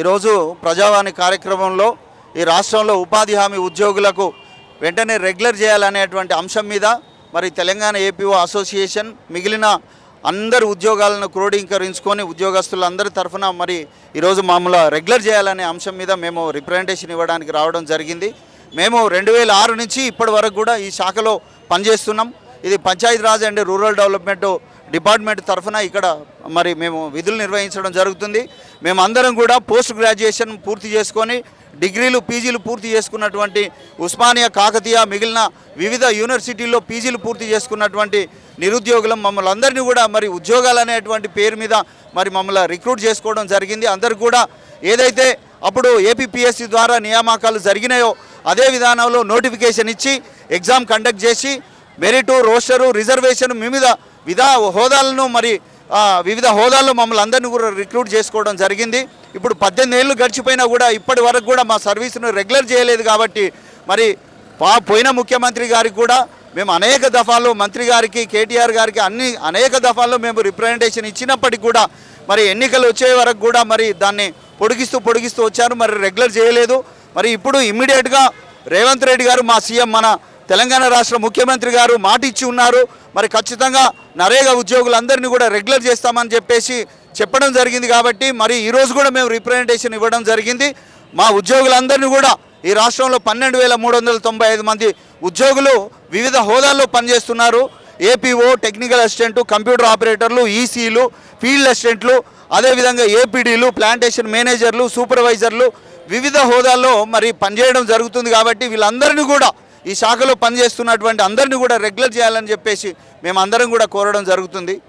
ఈరోజు ప్రజావాణి కార్యక్రమంలో ఈ రాష్ట్రంలో ఉపాధి హామీ ఉద్యోగులకు వెంటనే రెగ్యులర్ చేయాలనేటువంటి అంశం మీద మరి తెలంగాణ ఏపీఓ అసోసియేషన్ మిగిలిన అందరు ఉద్యోగాలను క్రోడీకరించుకొని ఉద్యోగస్తులందరి తరఫున మరి ఈరోజు మామూలు రెగ్యులర్ చేయాలనే అంశం మీద మేము రిప్రజెంటేషన్ ఇవ్వడానికి రావడం జరిగింది. మేము రెండు వేల ఆరు నుంచి ఇప్పటి వరకు కూడా ఈ శాఖలో పనిచేస్తున్నాం. ఇది Panchayati Raj and rural development department తరఫున ఇక్కడ మరి మేము విధులు నిర్వహించడం జరుగుతుంది. మేమందరం కూడా పోస్ట్ గ్రాడ్యుయేషన్ పూర్తి చేసుకొని డిగ్రీలు పీజీలు పూర్తి చేసుకున్నటువంటి ఉస్మానియా కాకతీయ మిగిలిన వివిధ యూనివర్సిటీల్లో పీజీలు పూర్తి చేసుకున్నటువంటి నిరుద్యోగులం మమ్మల్ని అందరినీ కూడా మరి ఉద్యోగాలు అనేటువంటి పేరు మీద మరి మమ్మల్ని రిక్రూట్ చేసుకోవడం జరిగింది. అందరు కూడా ఏదైతే అప్పుడు ఏపీపీఎస్సీ ద్వారా నియామకాలు జరిగినాయో అదే విధానంలో నోటిఫికేషన్ ఇచ్చి ఎగ్జామ్ కండక్ట్ చేసి మెరిటు రోస్టరు రిజర్వేషన్ మీద విధా హోదాలను మరి వివిధ హోదాల్లో మమ్మల్ని అందరినీ కూడా రిక్రూట్ చేసుకోవడం జరిగింది. ఇప్పుడు పద్దెనిమిది ఏళ్ళు గడిచిపోయినా కూడా ఇప్పటి వరకు కూడా మా సర్వీస్ను రెగ్యులర్ చేయలేదు కాబట్టి మరి పా పోయిన ముఖ్యమంత్రి గారికి కూడా మేము అనేక దఫాల్లో మంత్రి గారికి కేటీఆర్ గారికి అన్ని అనేక దఫాల్లో మేము రిప్రజెంటేషన్ ఇచ్చినప్పటికీ కూడా మరి ఎన్నికలు వచ్చే వరకు కూడా మరి దాన్ని పొడిగిస్తూ పొడిగిస్తూ వచ్చారు. మరి రెగ్యులర్ చేయలేదు. మరి ఇప్పుడు ఇమ్మీడియట్గా రేవంత్ రెడ్డి గారు మా సీఎం మన తెలంగాణ రాష్ట్ర ముఖ్యమంత్రి గారు మాట ఇచ్చి ఉన్నారు. మరి ఖచ్చితంగా నరేగా ఉద్యోగులందరినీ కూడా రెగ్యులర్ చేస్తామని చెప్పేసి చెప్పడం జరిగింది కాబట్టి మరి ఈరోజు కూడా మేము రిప్రజెంటేషన్ ఇవ్వడం జరిగింది. మా ఉద్యోగులందరినీ కూడా ఈ రాష్ట్రంలో పన్నెండు వేల మూడు వందల తొంభై ఐదు మంది ఉద్యోగులు వివిధ హోదాల్లో పనిచేస్తున్నారు. ఏపీఓ టెక్నికల్ అసిస్టెంట్ కంప్యూటర్ ఆపరేటర్లు ఈసీలు ఫీల్డ్ అసిస్టెంట్లు అదేవిధంగా ఏపీడీలు ప్లాంటేషన్ మేనేజర్లు సూపర్వైజర్లు వివిధ హోదాల్లో మరి పనిచేయడం జరుగుతుంది కాబట్టి వీళ్ళందరినీ కూడా ఈ శాఖలో పనిచేస్తున్నటువంటి అందరినీ కూడా రెగ్యులర్ చేయాలని చెప్పేసి మేము అందరం కూడా కోరడం జరుగుతుంది.